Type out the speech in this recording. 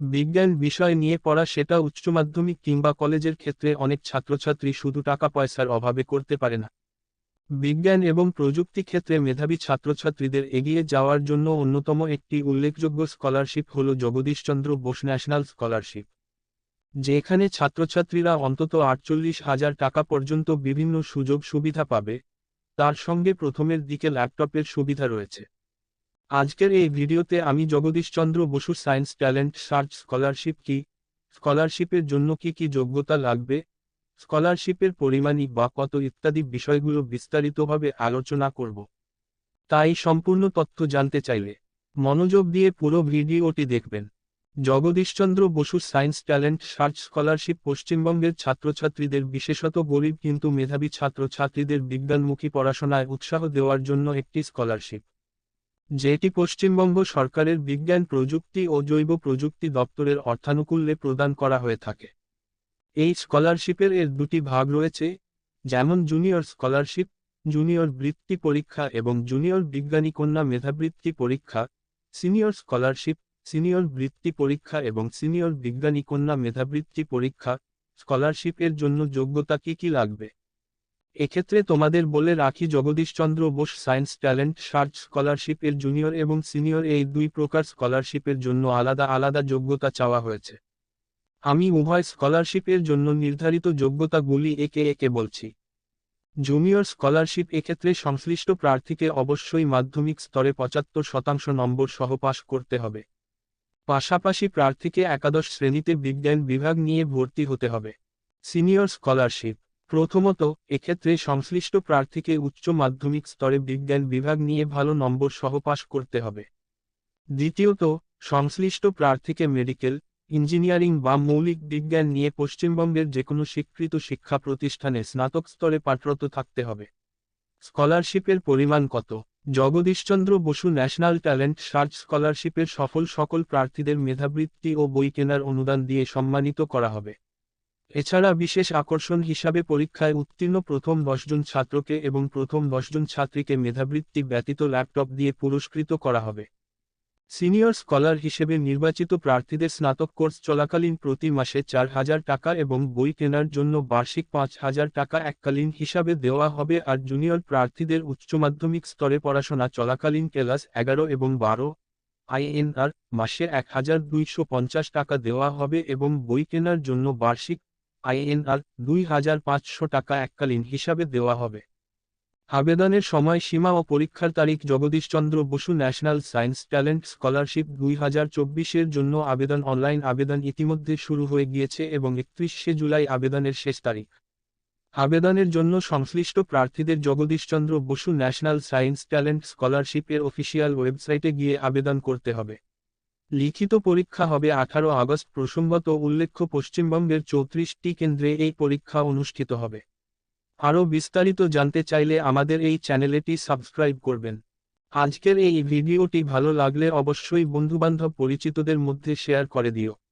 বিজ্ঞান বিষয় নিয়ে পড়া সেটা উচ্চ মাধ্যমিক কিংবা কলেজের ক্ষেত্রে অনেক ছাত্রছাত্রী শুধু টাকা পয়সার অভাবে করতে পারে না। বিজ্ঞান এবং প্রযুক্তি ক্ষেত্রে মেধাবী ছাত্রছাত্রীদের এগিয়ে যাওয়ার জন্য অন্যতম একটি উল্লেখযোগ্য স্কলারশিপ হল জগদীশচন্দ্র বোস ন্যাশনাল স্কলারশিপ, যেখানে ছাত্রছাত্রীরা অন্তত আটচল্লিশ হাজার টাকা পর্যন্ত বিভিন্ন সুযোগ সুবিধা পাবে। তার সঙ্গে প্রথমের দিকে ল্যাপটপের সুবিধা রয়েছে। আজকের এই ভিডিওতে আমি Jagadishchandra Basu science talent search scholarship কি? স্কলারশিপের জন্য কি কি যোগ্যতা লাগবে? স্কলারশিপের পরিমাণই বা কত ইত্যাদি বিষয়গুলো বিস্তারিতভাবে আলোচনা করব। তাই সম্পূর্ণ তথ্য জানতে চাইলে মনোযোগ দিয়ে পুরো ভিডিওটি দেখবেন। Jagadishchandra Basu science talent search scholarship পশ্চিমবঙ্গের ছাত্রছাত্রীদের, বিশেষত গরিব কিন্তু মেধাবী ছাত্রছাত্রীদের বিজ্ঞানমুখী পড়াশোনায় উৎসাহ দেওয়ার জন্য একটি স্কলারশিপ। যেটি পশ্চিমবঙ্গ সরকারের বিজ্ঞান প্রযুক্তি ও জৈব প্রযুক্তি দপ্তরের অর্থানুকূল্যে প্রদান করা হয়ে থাকে। এই স্কলারশিপের এর দুটি ভাগ রয়েছে, যেমন জুনিয়র স্কলারশিপ, জুনিয়র বৃত্তি পরীক্ষা এবং জুনিয়র বিজ্ঞানী কন্যা মেধাবৃত্তি পরীক্ষা, সিনিয়র স্কলারশিপ, সিনিয়র বৃত্তি পরীক্ষা এবং সিনিয়র বিজ্ঞানী কন্যা মেধাবৃত্তি পরীক্ষা, স্কলারশিপের জন্য যোগ্যতা কি কি লাগবে? এক্ষেত্রে তোমাদের বলে রাখি Jagadishchandra Bose science talent search scholarship এর জুনিয়র এবং সিনিয়র এই দুই প্রকার স্কলারশিপের জন্য আলাদা আলাদা যোগ্যতা চাওয়া হয়েছে। আমি উভয় স্কলারশিপের জন্য নির্ধারিত যোগ্যতাগুলি একে একে বলছি। জুনিয়র স্কলারশিপ এক্ষেত্রে সংশ্লিষ্ট প্রার্থীকে অবশ্যই মাধ্যমিক স্তরে পঁচাত্তর শতাংশ নম্বর সহ পাশ করতে হবে। পাশাপাশি প্রার্থীকে একাদশ শ্রেণীতে বিজ্ঞান বিভাগ নিয়ে ভর্তি হতে হবে। সিনিয়র স্কলারশিপ প্রথমত, এক্ষেত্রে সংশ্লিষ্ট প্রার্থীকে উচ্চ মাধ্যমিক স্তরে বিজ্ঞান বিভাগ নিয়ে ভালো নম্বর সহ পাশ করতে হবে। দ্বিতীয়ত, সংশ্লিষ্ট প্রার্থীকে মেডিকেল, ইঞ্জিনিয়ারিং বা মৌলিক বিজ্ঞান নিয়ে পশ্চিমবঙ্গের যেকোনো স্বীকৃত শিক্ষা প্রতিষ্ঠানে স্নাতক স্তরে পাঠরত থাকতে হবে। স্কলারশিপের পরিমাণ কত? Jagadishchandra Basu national talent search স্কলারশিপের সফল সকল প্রার্থীদের মেধাবৃত্তি ও বই কেনার অনুদান দিয়ে সম্মানিত করা হবে। এছাড়া বিশেষ আকর্ষণ হিসাবে পরীক্ষায় উত্তীর্ণ প্রথম দশজন ছাত্রকে এবং প্রথম দশজন ছাত্রীকে মেধাবৃত্তি ব্যতীত ল্যাপটপ দিয়ে পুরস্কৃত করা হবে। সিনিয়র স্কলার হিসেবে নির্বাচিত প্রার্থীদের স্নাতক কোর্স চলাকালীন প্রতি মাসে চার হাজার টাকা এবং বই কেনার জন্য বার্ষিক পাঁচ হাজার টাকা এককালীন হিসাবে দেওয়া হবে আর জুনিয়র প্রার্থীদের উচ্চ মাধ্যমিক স্তরে পড়াশোনা চলাকালীন ক্লাস এগারো এবং বারো আইএনআর মাসে এক হাজার দুইশো পঞ্চাশ টাকা দেওয়া হবে এবং বই কেনার জন্য বার্ষিক আইএনআর দুই হাজার পাঁচশো টাকা এককালীন হিসাবে দেওয়া হবে। আবেদনের সময় সীমা ও পরীক্ষার তারিখ Jagadishchandra Basu national science talent scholarship দুই হাজার চব্বিশের জন্য আবেদন অনলাইন আবেদন ইতিমধ্যে শুরু হয়ে গিয়েছে এবং একত্রিশে জুলাই আবেদনের শেষ তারিখ। আবেদনের জন্য সংশ্লিষ্ট প্রার্থীদের Jagadishchandra Basu national science talent স্কলারশিপের অফিসিয়াল ওয়েবসাইটে গিয়ে আবেদন করতে হবে। লিখিত পরীক্ষা হবে আঠারো আগস্ট। প্রসঙ্গত উল্লেখ্য, পশ্চিমবঙ্গের চৌত্রিশটি কেন্দ্রে এই পরীক্ষা অনুষ্ঠিত হবে। আরও বিস্তারিত জানতে চাইলে আমাদের এই চ্যানেলেটি সাবস্ক্রাইব করবেন। আজকের এই ভিডিওটি ভালো লাগলে অবশ্যই বন্ধুবান্ধব পরিচিতদের মধ্যে শেয়ার করে দিও।